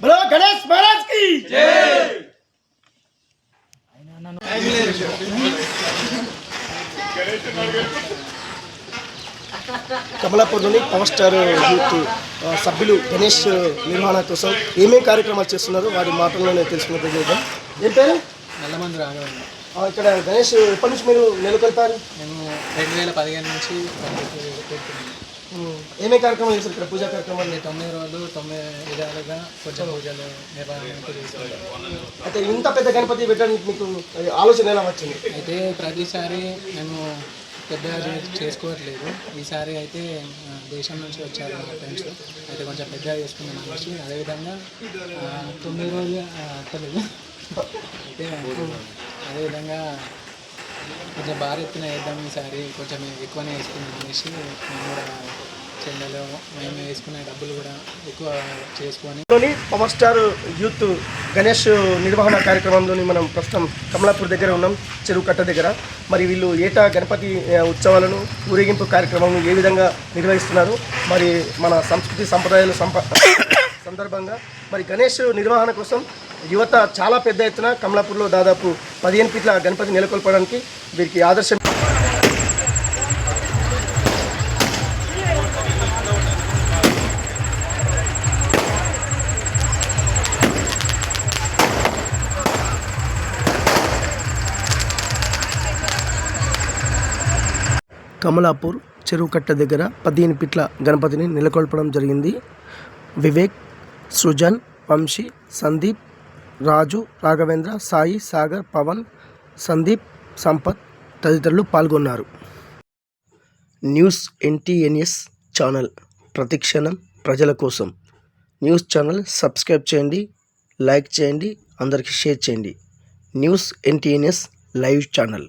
బలో గణేష్ మహారాజ్కి కమలాపూర్లోని power star youth సభ్యులు గణేష్ నిర్వహణ కోసం ఏమేమి కార్యక్రమాలు చేస్తున్నారు? వారి మాటల్లోనే తెలుసుకునే ప్రయత్నం ఏం పేరు? నల్లమంది రాఘవన్ ఆ, ఇక్కడ గణేష్ ఎప్పటి నుంచి మీరు నెలకొల్పారు? మేము రెండు వేల పదిహేను నుంచి ఏమేమి కార్యక్రమాలు చేస్తారు ఇక్కడ? పూజా కార్యక్రమాలు? తొమ్మిది రోజులు తొమ్మిది విధాలుగా కొంచెం పూజలు నిర్వహణ అయితే ఇంత పెద్ద గణపతి పెట్టడానికి మీకు ఆలోచన ఎలా వచ్చింది? అయితే ప్రతిసారి మేము పెద్దగా చే- చేసుకోవట్లేదు. ఈసారి అయితే దేశం నుంచి వచ్చారు మా ఫ్రెండ్స్. అయితే కొంచెం పెద్దగా చేసుకుందాం అనేసి అదేవిధంగా తొమ్మిది రోజులు అట్టలేదు అయితే అదేవిధంగా కొంచెం భారీ ఎత్తున వేద్దాం ఈసారి. కొంచెం ఎక్కువనే వేసుకుందాం అనేసి మేము కూడా చెల్లెలు మేము వేసుకునే డబ్బులు కూడా ఎక్కువ చేసుకొని పవర్ స్టార్ యూత్ గణేష్ నిర్వహణ కార్యక్రమంలోని మనం ప్రస్తుతం కమలాపూర్ దగ్గర ఉన్నాం చెరువు కట్ట దగ్గర. మరి వీళ్ళు ఏటా గణపతి ఉత్సవాలను ఊరేగింపు కార్యక్రమం ఏ విధంగా నిర్వహిస్తున్నారు? మరి మన సంస్కృతి సంప్రదాయాలు సంప సందర్భంగా మరి గణేష్ నిర్వహణ కోసం యువత చాలా పెద్ద ఎత్తున కమలాపూర్లో దాదాపు పదిహేను ఫీట్ల గణపతి నెలకొల్పడానికి వీరికి ఆదర్శం. కమలాపూర్ చెరువు కట్ట దగ్గర పదిహేను పిట్ల గణపతిని నెలకొల్పడం జరిగింది. వివేక్ సృజన్ వంశీ సందీప్ రాజు రాఘవేంద్ర సాయి సాగర్ పవన్ సందీప్ సంపత్ తదితరులు పాల్గొన్నారు. న్యూస్ ఎన్టీఎన్ఎస్ ఛానల్ ప్రతిక్షణం ప్రజల కోసం. న్యూస్ ఛానల్ సబ్స్క్రైబ్ చేయండి లైక్ చేయండి అందరికీ షేర్ చేయండి. News NTNS live channel.